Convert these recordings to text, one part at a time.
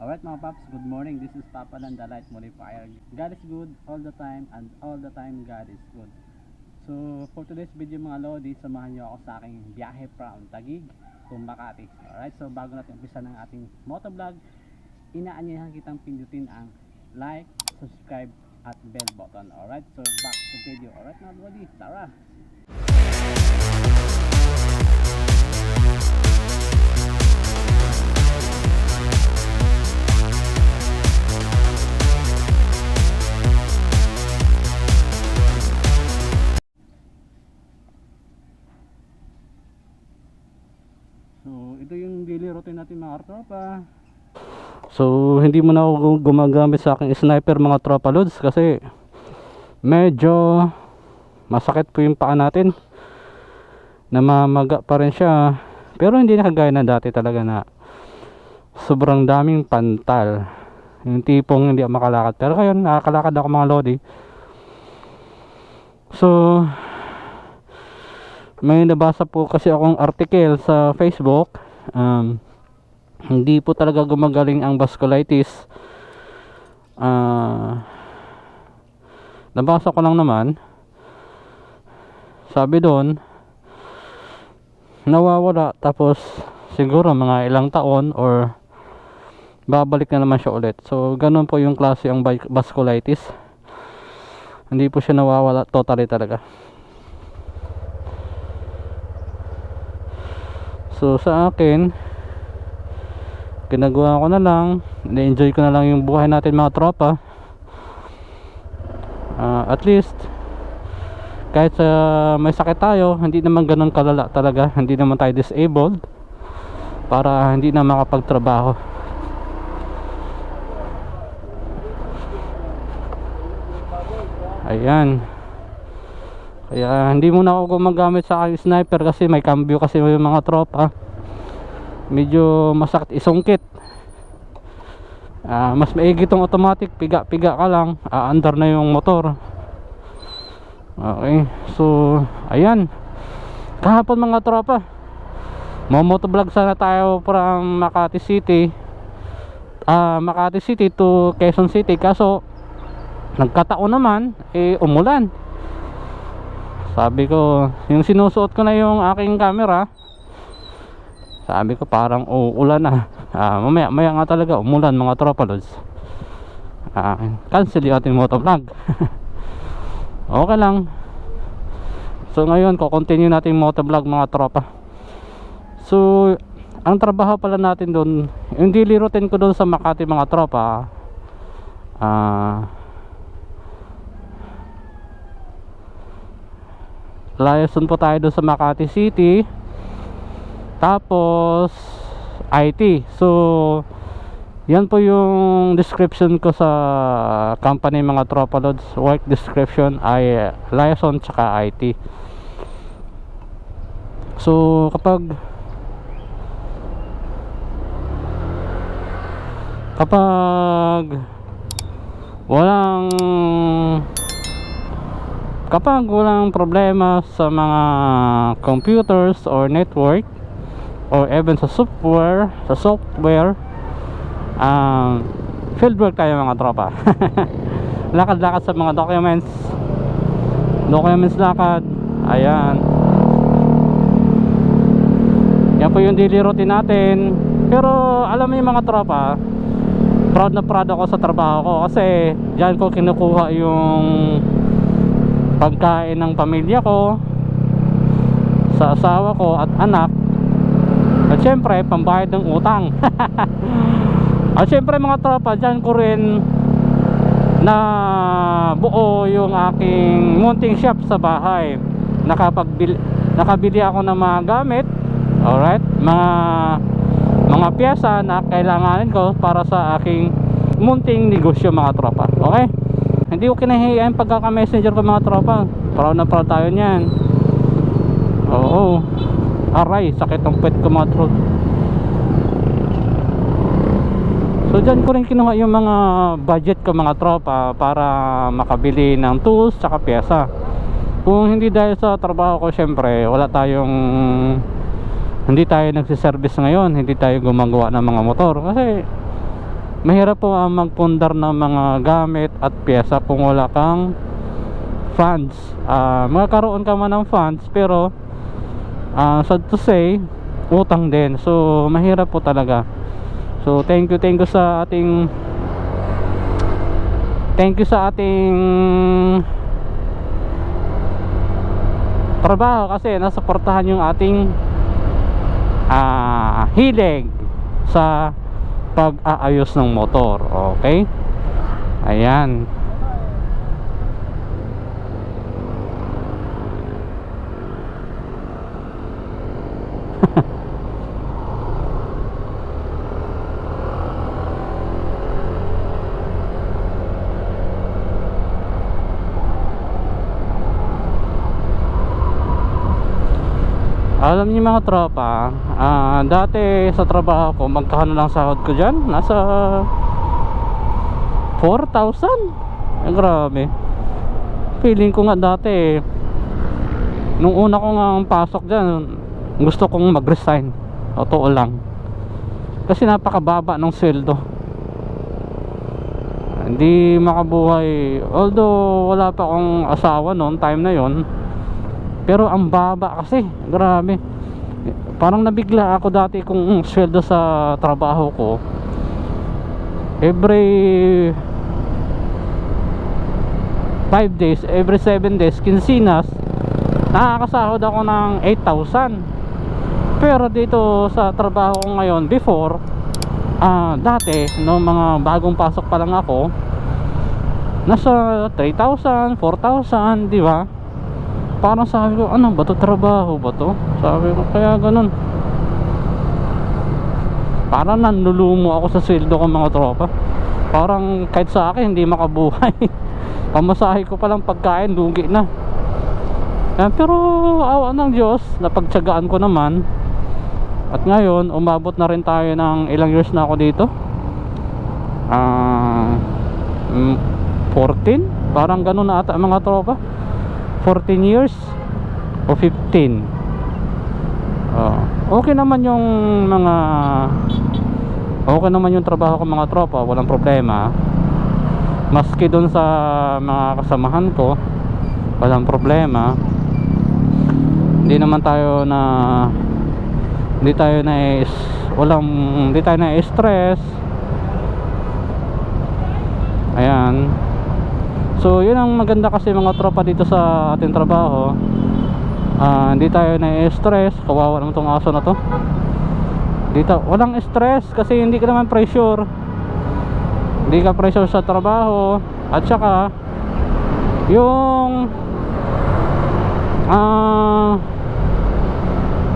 Alright mga paps, good morning. This is Papa Lan, the light modifier. God is good all the time and all the time God is good. So for today's video mga lodi, samahan niyo ako sa aking biyahe from Tagig to Makati. Alright, so bago natin umpisa ng ating motovlog, inaanyahan kitang pindutin ang like, subscribe at bell button. Alright, so back to video. Alright mga lodi, tara! Ito yung daily routine natin mga tropa. So, hindi mo na ako gumagamit sa aking sniper mga tropa loads kasi medyo masakit po yung paa natin. Namamaga pa rin siya. Pero hindi na kagaya na dati talaga na sobrang daming pantal. Yung tipong hindi ako makalakad. Pero ngayon, nakakalakad ako mga lodi. So, may nabasa po kasi akong article sa Facebook um, hindi po talaga gumagaling ang vasculitis. Ah, nabasa ko lang naman. Sabi doon nawawala tapos siguro mga ilang taon or babalik na naman siya ulit. So ganun po yung klase ang vasculitis. Hindi po siya nawawala totally talaga So sa akin Ginagawa ko na lang. Na-enjoy ko na lang yung buhay natin mga tropa. Ah, At least Kahit sa may sakit tayo Hindi naman ganun kalala talaga. Hindi naman tayo disabled Para hindi na makapagtrabaho. Ayan kaya hindi muna ako gumagamit sa sniper kasi may cambio kasi yung mga tropa. Medyo masakit isungkit. Ah, mas maigi itong automatic, piga-piga ka lang, aandar na yung motor. Okay, so ayan. Kahapon mga tropa. Momotovlog sana tayo from Makati City. Ah, Makati City to Quezon City kaso nagkataon naman eh umulan sabi ko yung sinusuot ko na yung aking camera sabi ko parang oh, ulan na. Ah, mamaya maya nga talaga umulan mga tropa lods. Ah, cancel yung ating motovlog. Okay lang. So ngayon ko continue natin yung motovlog mga tropa. So ang trabaho pala natin doon yung daily ko doon sa Makati mga tropa ah liaison po tayo doon sa Makati City. Tapos IT so yan po yung description ko sa company mga tropa loads work description ay liaison tsaka IT so kapag kapag walang kapag walang problema sa mga computers or network or even sa software sa software um, fieldwork tayo mga tropa. Lakad-lakad sa mga documents. Documents lakad. Ayan. Yan po yung daily routine natin. Pero alam mo yung mga tropa proud na proud ako sa trabaho ko kasi dyan ko kinukuha yung pagkain ng pamilya ko sa asawa ko at anak. At syempre pambayad ng utang. At syempre mga tropa dyan ko rin na buo yung aking munting shop sa bahay. Nakapagbili nakabili ako ng mga gamit. Alright? Mga mga pyesa na kailanganin ko para sa aking munting negosyo mga tropa. Okay hindi ko kinahiyan pagkaka-messenger ko mga tropa. Proud na proud tayo niyan. Oo. Aray, sakit ang pet ko mga tropa. So dyan ko rin kinuha yung mga budget ko mga tropa para makabili ng tools tsaka pyesa. Kung hindi dahil sa trabaho ko syempre wala tayong hindi tayo nagsiservice ngayon, hindi tayo gumagawa ng mga motor kasi mahirap po ang magpundar ng mga gamit at pyesa kung wala kang funds. Ah, magkakaroon ka man ng funds pero ah, sad to say utang din. So mahirap po talaga. So thank you thank you sa ating thank you sa ating trabaho kasi nasuportahan yung ating ah, hilig sa pag-aayos ng motor okay? Ayan Alam niyo mga tropa, ah, dati sa trabaho ko, magkano lang sahod ko dyan? Nasa 4,000 eh, Grabe. Feeling ko nga dati Nung una ko nga pasok dyan Gusto kong mag-resign. Totoo lang. Kasi napakababa ng sweldo. Hindi makabuhay. Although wala pa akong asawa noon Time na yon pero ang baba kasi grabe. Parang nabigla ako dati kung sweldo sa trabaho ko. Every 5 days every 7 days kinsinas nakakasahod ako ng 8,000 pero dito sa trabaho ko ngayon before ah dati no mga bagong pasok pa lang ako nasa 3,000 4,000 di ba parang sabi ko ano ba to? Trabaho ba to? Sabi ko kaya ganun. Parang nanlulumo ako sa sweldo ko mga tropa. Parang kahit sa akin hindi makabuhay. Pamasahe ko palang pagkain lugi na. Eh, pero awa ng Diyos napagtsagaan ko naman. At ngayon umabot na rin tayo ng ilang years na ako dito. Ah mm, 14 parang ganun na ata mga tropa 14 years o 15 oh, okay naman yung mga okay naman yung trabaho ko mga tropa walang problema. Maski doon sa mga kasamahan ko walang problema. Hindi naman tayo na hindi tayo na is walang hindi tayo na stress. Ayan So yun ang maganda kasi mga tropa dito sa ating trabaho. Ah, Hindi tayo na-stress. Kawawa naman tong aso na to. Dito, walang stress kasi hindi ka naman pressure. Hindi ka pressure sa trabaho. At saka Yung Ah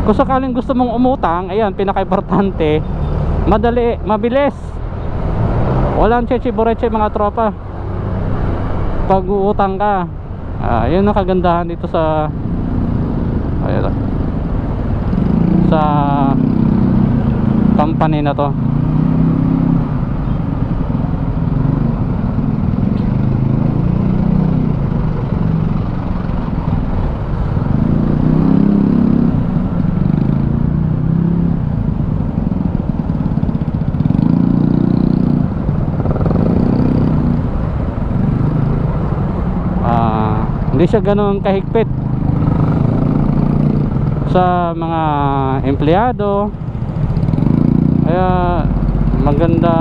Kung sakaling gusto mong umutang Ayan, pinaka-importante Madali, mabilis. Walang cheche-boreche mga tropa pag uutang ka. Ah, yun ang kagandahan dito sa ayun, sa company na to Ah, hindi siya ganoon kahigpit. Sa mga empleyado kaya maganda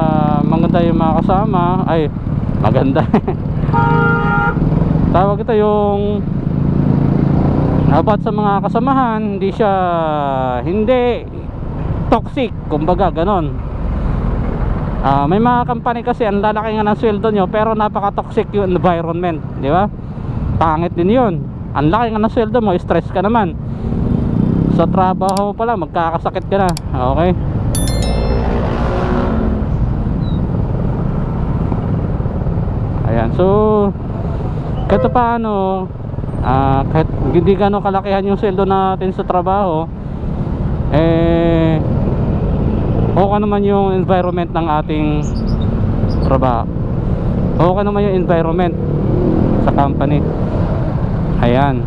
maganda yung mga kasama. Ay maganda. Tawag ito yung about sa mga kasamahan hindi siya hindi toxic kumbaga ganon Ah, may mga company kasi ang lalaki nga ng sweldo nyo pero napaka toxic yung environment di ba pangit din yun. Ang laki nga ng sweldo mo stress ka naman. Sa trabaho pa lang magkakasakit ka na. Okay. Ayan so kahit paano ah, kahit hindi gano'ng kalakihan yung sweldo natin sa trabaho eh okay naman yung environment ng ating trabaho. Okay naman yung environment sa company. Ayan.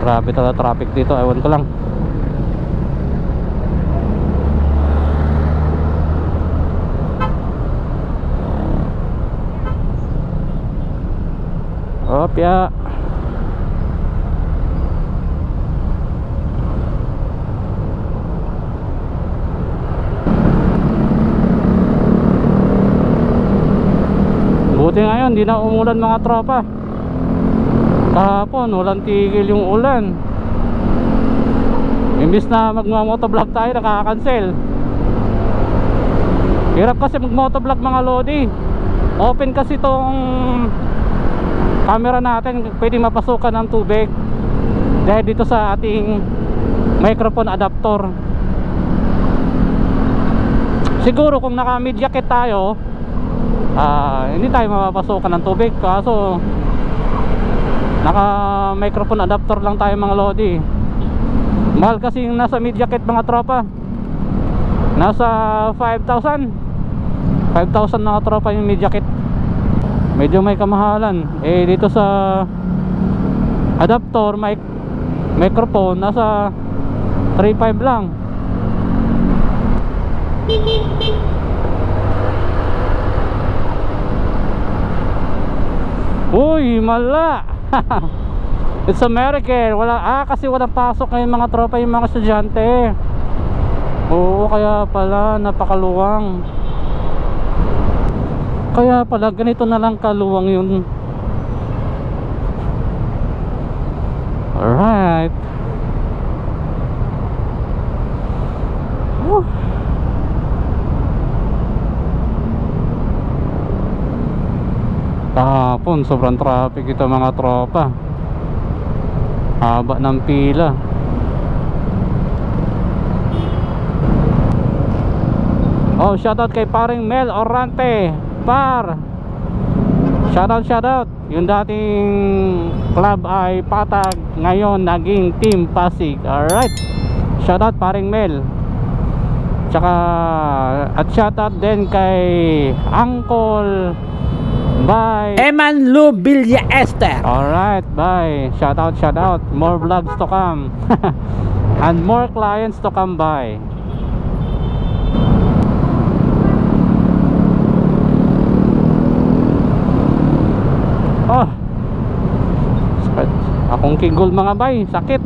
Grabe talaga traffic dito ewan ko lang. Opya. Buti ngayon di na umulan mga tropa. Kahapon walang tigil yung ulan. Imbis na magmamotovlog tayo nakaka-cancel hirap kasi magmotovlog mga lodi. Open kasi tong camera natin. Pwede mapasukan ng tubig. Dahil dito sa ating microphone adapter. Siguro kung naka mid jacket tayo ah, hindi tayo mapapasukan ng tubig kaso naka microphone adapter lang tayo mga lodi. Mahal kasi yung nasa mid jacket mga tropa. Nasa 5,000 5,000 mga tropa yung mid jacket medyo may kamahalan. Eh dito sa adapter mic microphone nasa 3.5 lang Uy, mala. It's American. Wala ah kasi walang pasok ngayon mga tropa yung mga estudyante. Oo, kaya pala napakaluwang. Kaya pala ganito na lang kaluwang yun. Alright. Kahapon sobrang traffic ito mga tropa. Haba ng pila. Oh shoutout kay paring Mel Orante. Par! Shoutout shoutout. Yung dating club ay Patag. Ngayon naging Team Pasig. Alright. Shoutout paring Mel. Tsaka At shoutout din kay Uncle Bye Eman Lu Villa Esther. Alright, bye. Shout out, shout out. More vlogs to come. And more clients to come by. Oh. Sakit. Akong kigol mga bay, sakit.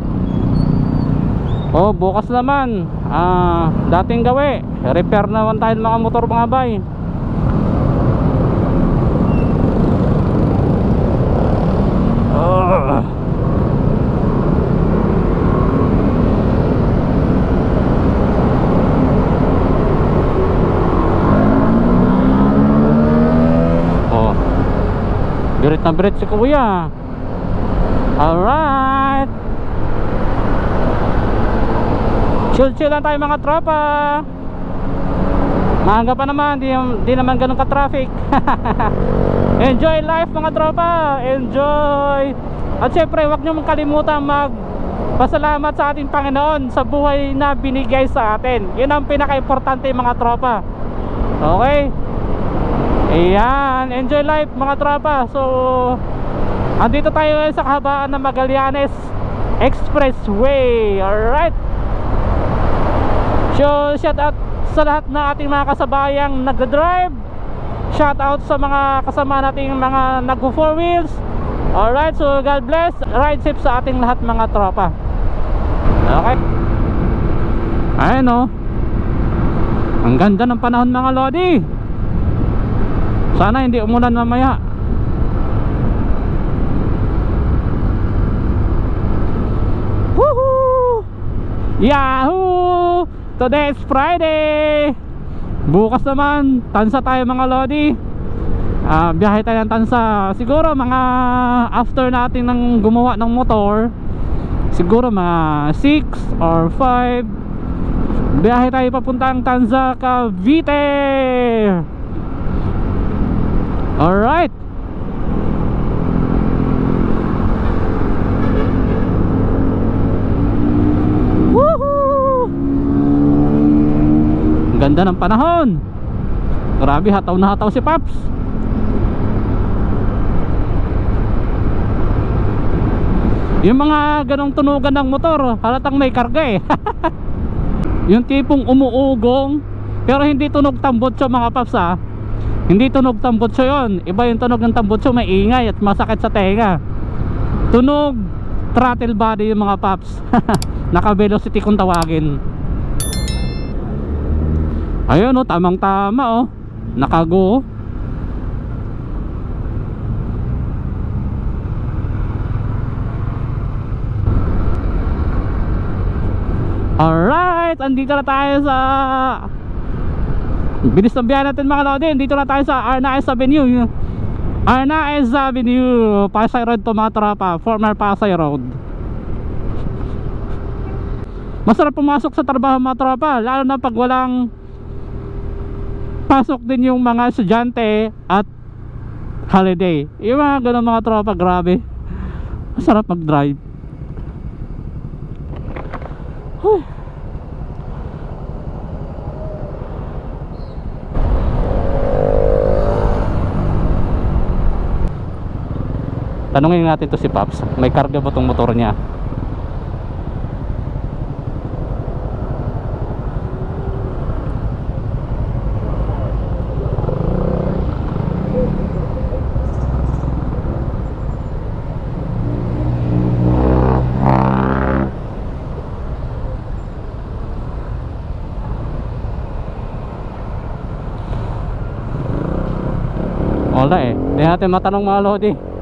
Oh, bukas naman. Ah, dating gawi. Repair naman tayo ng mga motor mga bay. Ugh. Oh. Birit na birit si kuya. Alright. Chill chill lang tayo mga tropa. Maaga pa naman, di, di naman ganun ka-traffic. Enjoy life mga tropa. Enjoy. At syempre, huwag niyo kalimutan mag pasalamat sa ating Panginoon sa buhay na binigay sa atin. Yun ang pinaka-importante mga tropa. Okay? Ayan, enjoy life mga tropa. So, andito tayo ngayon sa kahabaan ng Magallanes Expressway. Alright. So, shout out sa lahat na ating mga kasabayang nagda-drive. Shout out sa mga kasama nating mga nag four wheels. Alright, so God bless. Ride safe sa ating lahat mga tropa. Okay. Ayan o. Ang ganda ng panahon mga lodi. Sana hindi umulan mamaya. Woohoo! Yahoo! Today is Friday! Bukas naman, tansa tayo mga lodi. Ah, biyahe tayo ng tansa. Siguro mga after natin ng gumawa ng motor, siguro mga 6 or 5 biyahe tayo papuntang Tanza, Cavite. Alright. Woohoo! Ganda ng panahon. Grabe, hataw na hataw si Paps. Yung mga ganong tunugan ng motor, halatang may karga eh. yung tipong umuugong, pero hindi tunog tambotso mga Paps ha. Hindi tunog tambotso yon. Iba yung tunog ng tambotso, may ingay at masakit sa tenga. tunog throttle body yung mga paps naka velocity kung tawagin ayun oh tamang tama oh nakago oh. Alright, andito na tayo sa Bilis ng biyahe natin mga lodi Dito na tayo sa Arnaez Avenue. Arnaez Avenue Pasay Road to mga tropa Former Pasay Road. Masarap pumasok sa trabaho mga tropa Lalo na pag walang Pasok din yung mga estudyante At Holiday. Yung mga ganun mga tropa Grabe. Masarap mag drive Huh. Tanungin natin to si Paps. May karga ba tong motor niya? Wala eh. Hindi natin matanong mga lodi.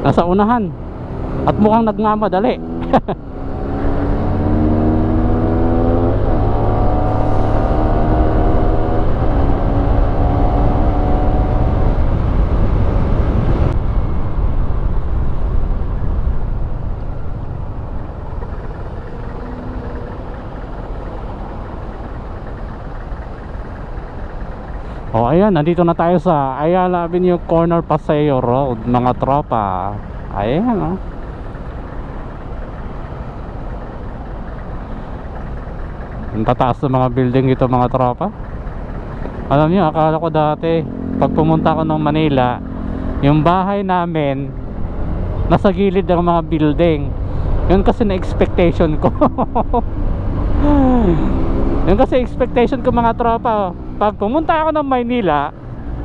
Nasa unahan. At mukhang nagmamadali. O ayan, nandito na tayo sa Ayala Avenue Corner Paseo Road Mga tropa. Ayan o Ang tataas ng mga building ito mga tropa. Alam niyo, akala ko dati Pag pumunta ako ng Manila Yung bahay namin Nasa gilid ng mga building. Yun kasi na expectation ko. Yun kasi expectation ko mga tropa oh. Pag pumunta ako ng Maynila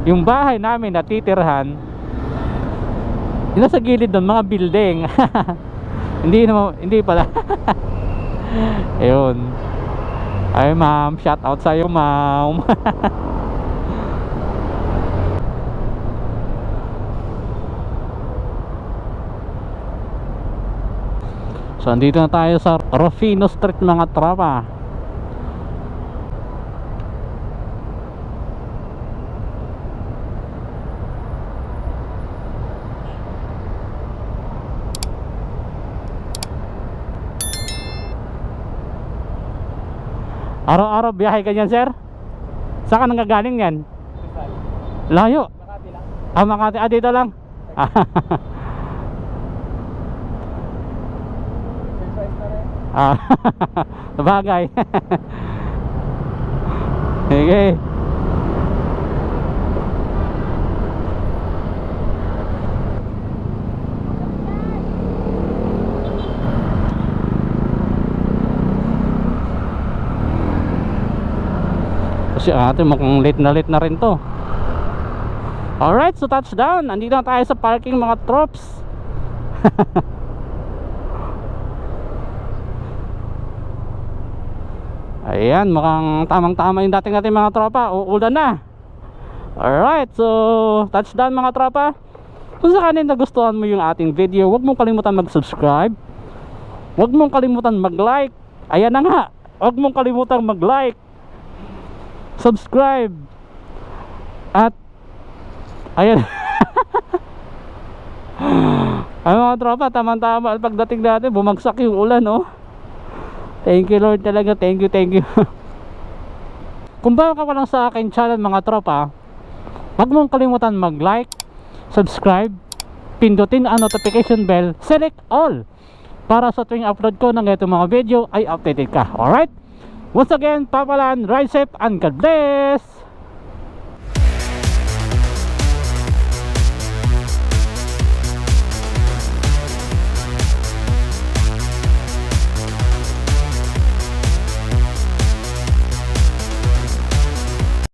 Yung bahay namin natitirhan Yun nasa gilid ng mga building. Hindi naman Hindi pala. Ayun. Ay ma'am Shout out sa'yo ma'am. So andito na tayo sa Rufino Street mga tropa Araw-araw biyahe ka dyan, sir? Saan ka nanggagaling yan? Layo. Makati lang. Ah, Makati. Ah, dito lang. Ah, bagay. Sige. Kasi ate mukhang late na late na rin to. Alright, so touchdown. Andito na tayo sa parking mga trops. Ayan, mukhang tamang-tama yung dating natin mga tropa. Uulan na. Alright, so touchdown mga tropa. Kung sakanin nagustuhan mo yung ating video Huwag mong kalimutan mag-subscribe. Huwag mong kalimutan mag-like. Ayan na nga. Huwag mong kalimutan mag-like Subscribe. At Ayan. Ay mga tropa, tama-tama. Pagdating natin, bumagsak yung ulan oh. Thank you Lord talaga, thank you, thank you. Kung bago ka lang sa akin channel mga tropa Huwag mong kalimutan mag-like Subscribe Pindutin ang notification bell Select all. Para sa tuwing upload ko ng itong mga video Ay updated ka, alright? Once again, Papalan, ride safe and God bless